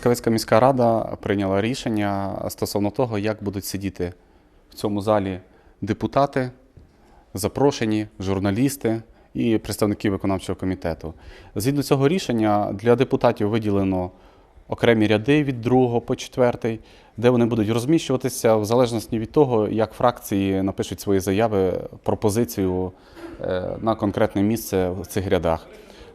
Трускавецька міська рада прийняла рішення стосовно того, як будуть сидіти в цьому залі депутати, запрошені, журналісти і представники виконавчого комітету. Згідно цього рішення, для депутатів виділено окремі ряди від 2 по 4, де вони будуть розміщуватися в залежності від того, як фракції напишуть свої заяви, пропозицію е, на конкретне місце в цих рядах.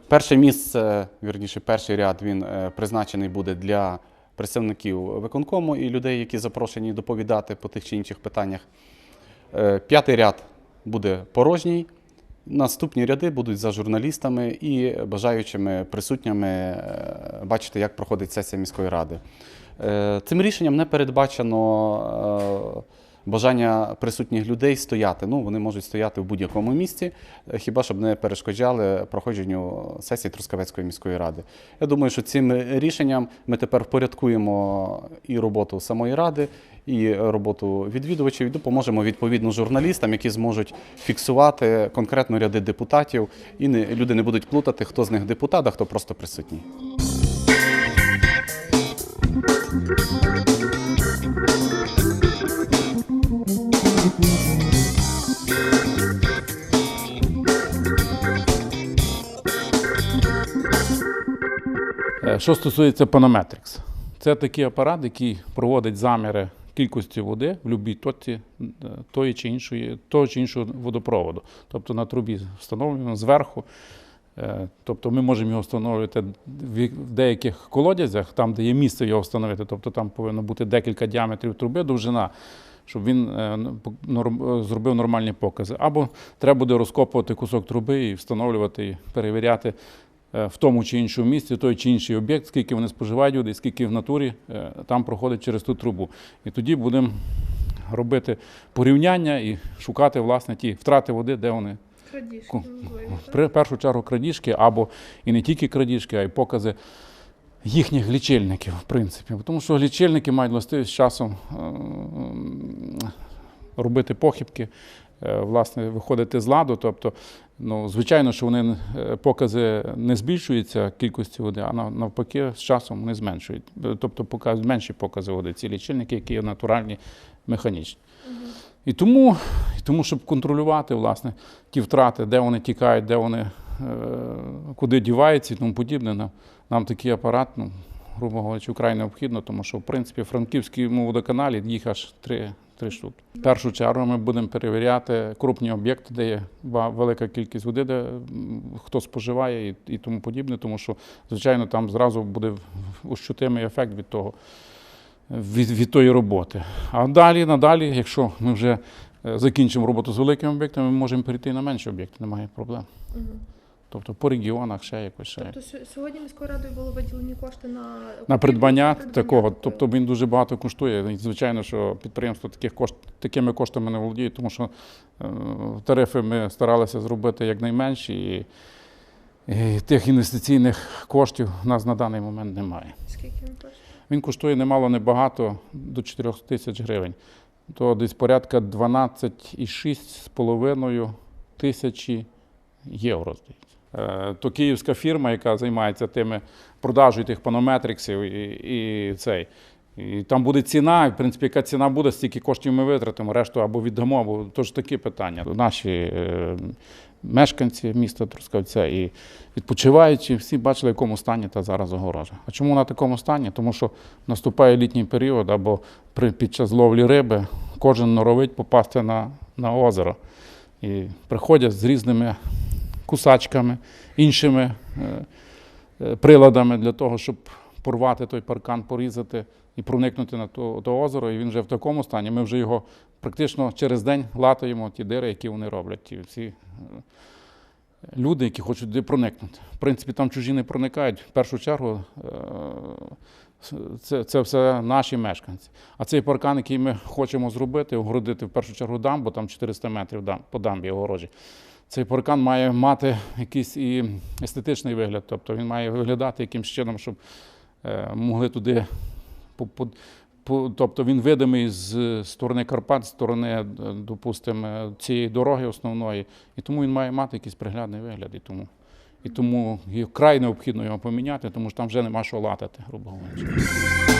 Перше місце, вірніше, перший ряд він е, призначений буде для представників виконкому і людей, які запрошені доповідати по тих чи інших питаннях. Е, П'ятий ряд буде порожній. Наступні ряди будуть за журналістами і бажаючими присутніми е, бачити, як проходить сесія міської ради. Цим рішенням не передбачено бажання присутніх людей стояти. Ну, вони можуть стояти в будь-якому місці, е, хіба щоб не перешкоджали проходженню сесії Трускавецької міської ради. Я думаю, що цим рішенням ми тепер впорядкуємо і роботу самої ради, і роботу відвідувачів, і допоможемо відповідно журналістам, які зможуть фіксувати конкретно ряди депутатів, і не, люди не будуть плутати, хто з них депутат, а хто просто присутній. Що стосується Panometrics, це такий апарат, який проводить заміри кількості води в будь-якій точці е, тої чи іншої, того чи іншого водопроводу. Тобто на трубі встановлено зверху. Е, Тобто ми можемо його встановлювати в деяких колодязях, там, де є місце його встановити. Тобто там повинно бути декілька діаметрів труби, довжина, щоб він е, зробив нормальні покази. Або треба буде розкопувати кусок труби і встановлювати, і перевіряти е, в тому чи іншому місці той чи інший об'єкт, скільки вони споживають води, скільки в натурі е, там проходить через ту трубу. І тоді будемо робити порівняння і шукати власне ті втрати води, де вони Крадіжки, при першу чергу крадіжки, або і не тільки крадіжки, а й покази їхніх лічильників, в принципі. Тому що лічильники мають властивість з часом е, робити похибки, е, власне, виходити з ладу. Тобто, ну, звичайно, що вони е, покази не збільшуються кількості води, а навпаки, з часом вони зменшують. Е, Тобто показують менші покази води, ці лічильники, які є натуральні, механічні. І тому, і тому, щоб контролювати власне ті втрати, де вони тікають, де вони е, куди діваються і тому подібне, нам, нам такий апарат, ну, грубо говорячи, вкрай необхідно, тому що в принципі в Франківському водоканалі їх аж три, три штуки. В першу чергу ми будемо перевіряти крупні об'єкти, де є велика кількість води, де хто споживає і, і тому подібне, тому що, звичайно, там зразу буде ощутимий ефект від того від, від тої роботи. А далі, надалі, якщо ми вже е, закінчимо роботу з великими об'єктами, ми можемо перейти на менші об'єкти, немає проблем. Тобто по регіонах ще якось ще. Тобто сьогодні міською радою були виділені кошти на На придбання придбання такого, тобто він дуже багато коштує. Звичайно, що підприємство таких кошт, такими коштами не володіє, тому що е, тарифи ми старалися зробити якнайменші, і, і тих інвестиційних коштів у нас на даний момент немає. Скільки він коштує? Він коштує немало небагато до 4 тисяч гривень. То десь порядка 12,6,5 тисячі євро. Е, То київська фірма, яка займається тими продажею тих панометриксів і, і цей. І там буде ціна, і, в принципі, яка ціна буде, стільки коштів ми витратимо, решту або віддамо, або тож такі питання. Наші е, мешканці міста Трускавця і відпочиваючі, всі бачили, в якому стані та зараз огорожа. А чому на такому стані? Тому що наступає літній період або при, під час ловлі риби кожен норовить попасти на, на озеро. І приходять з різними кусачками, іншими е, е, приладами для того, щоб порвати той паркан, порізати і проникнути на то, то озеро. І він вже в такому стані. Ми вже його практично через день латаємо ті дири, які вони роблять. Ті всі е, люди, які хочуть туди проникнути. В принципі, там чужі не проникають. В першу чергу це, це все наші мешканці. А цей паркан, який ми хочемо зробити, огородити в першу чергу дамбу, там 400 метрів дам, по дамбі огорожі. Цей паркан має мати якийсь і естетичний вигляд, тобто він має виглядати якимось чином, щоб е, могли туди тобто він видимий з сторони Карпат, з сторони, е, допустимо, цієї дороги основної, і тому він має мати якийсь приглядний вигляд. І тому, І тому край необхідно його поміняти, тому що там вже нема що латати, грубо говоря.